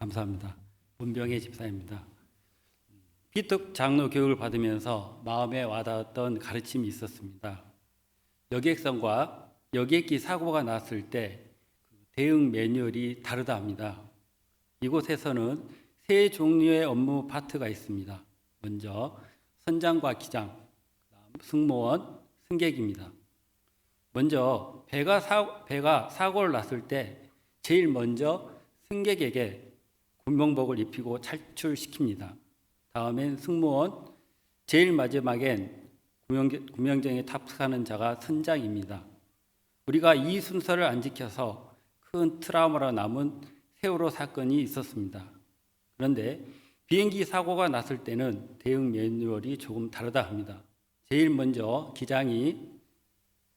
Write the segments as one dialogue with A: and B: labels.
A: 감사합니다. 문병의 집사입니다. 피특 장로 교육을 받으면서 마음에 와닿았던 가르침이 있었습니다. 여객선과 여객기 사고가 났을 때그 대응 매뉴얼이 다르다 합니다. 이곳에서는 세 종류의 업무 파트가 있습니다. 먼저 선장과 기장, 승무원, 승객입니다. 먼저 배가 사, 배가 사고를 났을 때 제일 먼저 승객에게 군명복을 입히고 탈출시킵니다. 다음엔 승무원, 제일 마지막엔 구명, 구명정에 탑승하는 자가 선장입니다. 우리가 이 순서를 안 지켜서 큰 트라우마로 남은 세월호 사건이 있었습니다. 그런데 비행기 사고가 났을 때는 대응 매뉴얼이 조금 다르다 합니다. 제일 먼저 기장이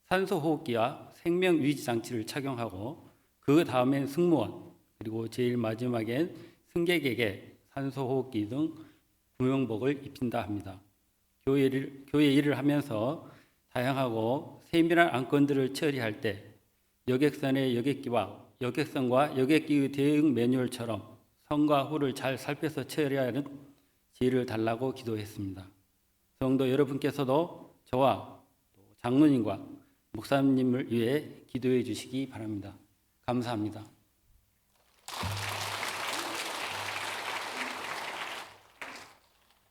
A: 산소호흡기와 생명 유지 장치를 착용하고 그 다음엔 승무원 그리고 제일 마지막엔 승객에게 산소호흡기 등 구명복을 입힌다 합니다. 교회 일, 교회 일을 하면서 다양하고 세밀한 안건들을 처리할 때 여객선의 여객기와 여객선과 여객기의 대응 매뉴얼처럼 선과 후를 잘 살펴서 처리하는 지혜를 달라고 기도했습니다. 성도 여러분께서도 저와 또 장로님과 목사님을 위해 기도해 주시기 바랍니다. 감사합니다.